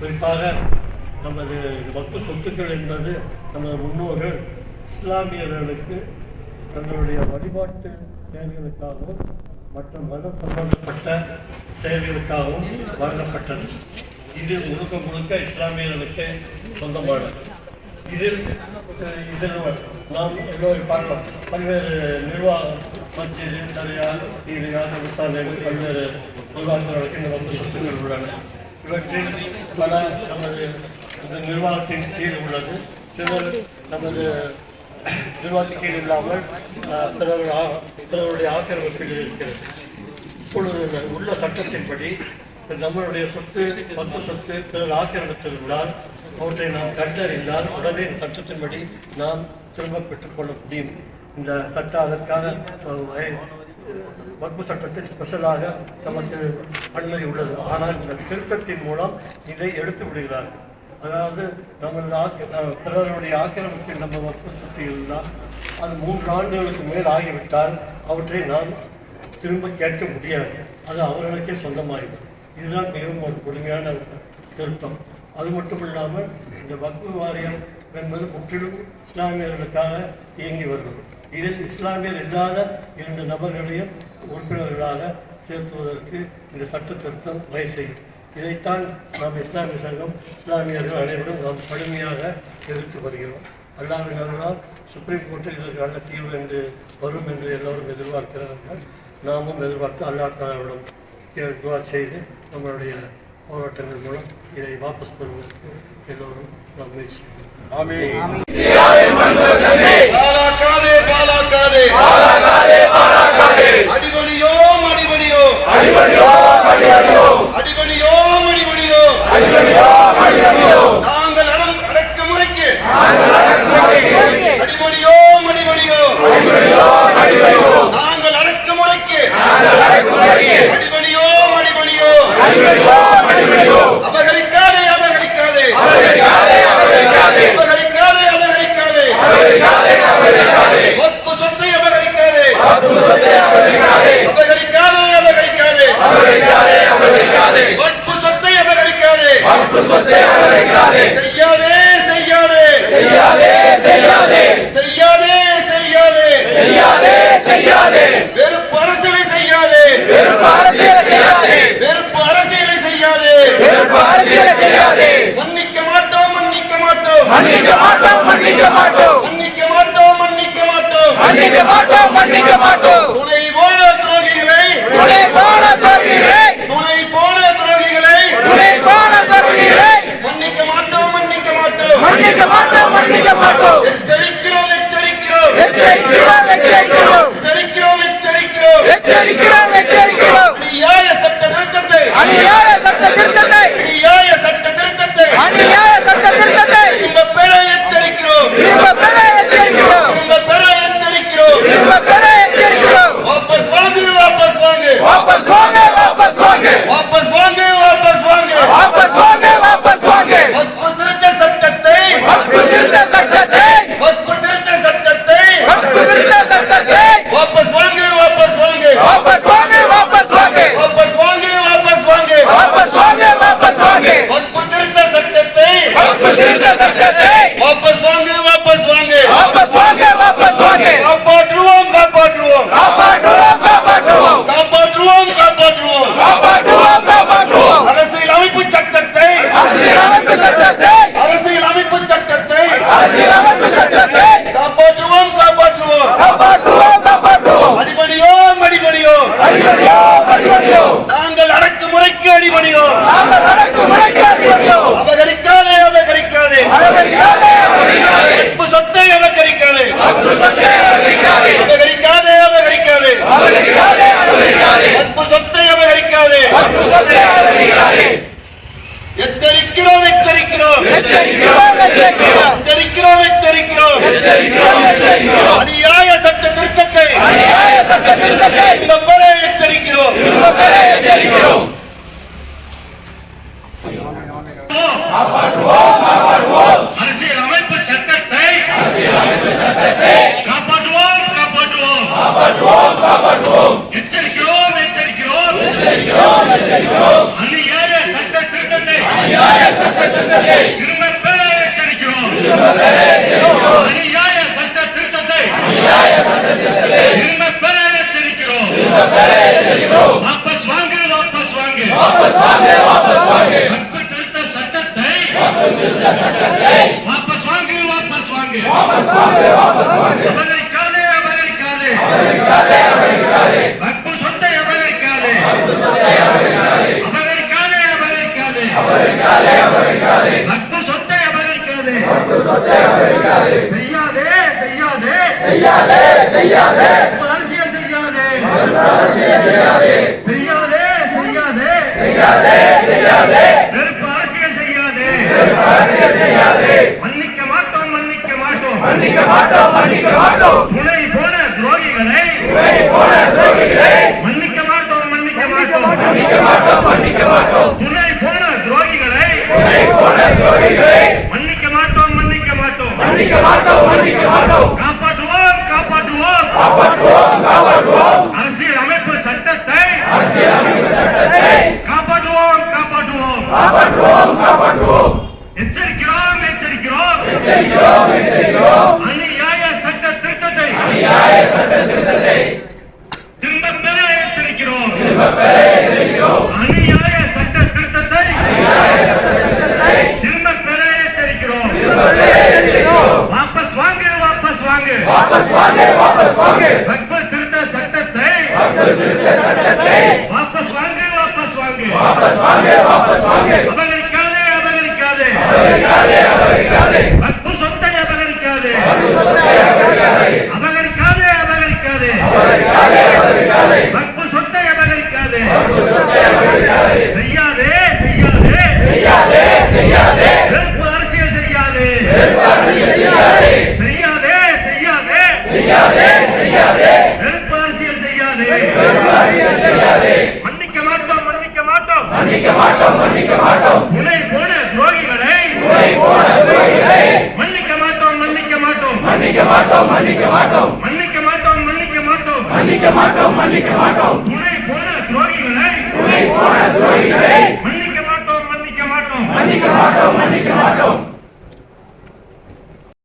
குறிப்பாக நமது வக்கு சொத்துக்கள் என்பது நமது முன்னோர்கள் இஸ்லாமியர்களுக்கு தங்களுடைய வழிபாட்டு செயல்களுக்காகவும் மற்ற மத சம்பந்தப்பட்ட செயல்களுக்காகவும் வழங்கப்பட்டது. இது முழுக்க முழுக்க இஸ்லாமியர்களுக்கு சொந்தமானது. இதில் இதில் நாம் எல்லோரும் பார்க்கலாம். பல்வேறு நிர்வாகம் மஸ்ஜிது தரியா இது விவசாயிகள் பல்வேறு நிர்வாகங்களுக்கு இந்த வந்து சொத்துக்கள் உள்ளன. இவற்றில் பல நமது இந்த நிர்வாகத்தின் கீழ் உள்ளது. சிலர் நமது நிர்வாகத்தின் கீழ் இல்லாமல் அஹ், பிறர் பிறருடைய ஆக்கிரமிப்பில் இருக்கிறது. இப்பொழுது உள்ள சட்டத்தின்படி நம்மளுடைய சொத்து பங்கு சொத்து பிறர் ஆக்கிரமித்திருந்தால் அவற்றை நாம் கண்டறிந்தால் உடனே இந்த சட்டத்தின்படி நாம் திரும்ப பெற்றுக்கொள்ள முடியும். இந்த சட்டம் அதற்கான அஹ், வகை- சட்டத்தில் ஸ்பெஷலாக நமக்கு அனுமதி உள்ளது. ஆனால் இந்த திருத்தத்தின் மூலம் இதை எடுத்து விடுகிறார்கள். அதாவது நமது ஆக்க பிறருடைய ஆக்கிரமிப்பில் நம்ம வக்பு சுற்றி இருந்தால் அது மூன்று ஆண்டுகளுக்கு மேல் ஆகிவிட்டால் அவற்றை நாம் திரும்ப கேட்க முடியாது. அது அவர்களுக்கே சொந்தமாயிடும். இதுதான் மிகவும் ஒரு கொடுமையான திருத்தம். அது மட்டும் இல்லாமல் இந்த வக்பு வாரியம் என்பது முற்றிலும் இஸ்லாமியர்களுக்காக இயங்கி வருவது இதில் இஸ்லாமியர் இல்லாத இரண்டு நபர்களையும் உறுப்பினர்களாக சேர்த்துவதற்கு இந்த சட்ட திருத்தம் வகை செய்யும். இதைத்தான் நாம் இஸ்லாமிய சங்கம் இஸ்லாமியர்கள் அனைவரும் நாம் கடுமையாக எதிர்த்து வருகிறோம். அல்லாவின் அருளால் சுப்ரீம் கோர்ட்டில் இதற்கான தீர்வு என்று வரும் என்று எல்லோரும் எதிர்பார்க்கிறார்கள். நாமும் எதிர்பார்த்து அல்லா தாலாவிடம் துவா செய்து நம்மளுடைய போராட்டங்கள் மூலம் இதை வாபஸ் பெறுவதற்கு எல்லோரும் நாம் முயற்சி செய்வோம். எச்சரிக்கிறோம் அரசியல் அமைப்பு சட்டத்தை அரசியல் அமைப்பு சட்டத்தை வாபஸ் வாங்க வாபஸ் வாங்க திருத்த சட்டத்தை வாபஸ் திருத்த சட்டத்தை வாபஸ் வாங்க வாபஸ் வாங்க வாபஸ் வாங்க வாபஸ் வாங்க அமெரிக்காலே அமெரிக்காலே அமெரிக்காலே அமெரிக்காலே வக்பு திருத்த சட்டத்தை வாபஸ் வாங்க வாபஸ் வாங்க. வாபஸ் வாங்க வாபஸ் வாங்க. அபகரிக்காதே அபகரிக்காதே. அபகரிக்காதே அபகரிக்காதே. வக்பு சொத்தை அபகரிக்காதே. அபகரிக்காதே. அபகரிக்காதே அபகரிக்காதே. அபகரிக்காதே வக்பு சொத்தை அபகரிக்காதே. வக்பு சொத்தை அபகரிக்காதே. செய்யாதே செய்யாதே. செய்யாதே செய்யாதே. வெறுப்பு செய்யாதே. செய்யாதே. செய்யாதே செய்யாதே. செய்யாதே. மன்னிக்க மாட்டோம் மன்னிக்க மாட்டோம். மன்னிக்க மாட்டோம் மன்னிக்க மாட்டோம். மன்னிக்க மாட்டோம் மன்னிக்க மாட்டோம். மன்னிக்க மாட்டோம் மன்னிக்க மாட்டோம். மன்னிக்க மாட்டோம் மன்னிக்க மாட்டோம்.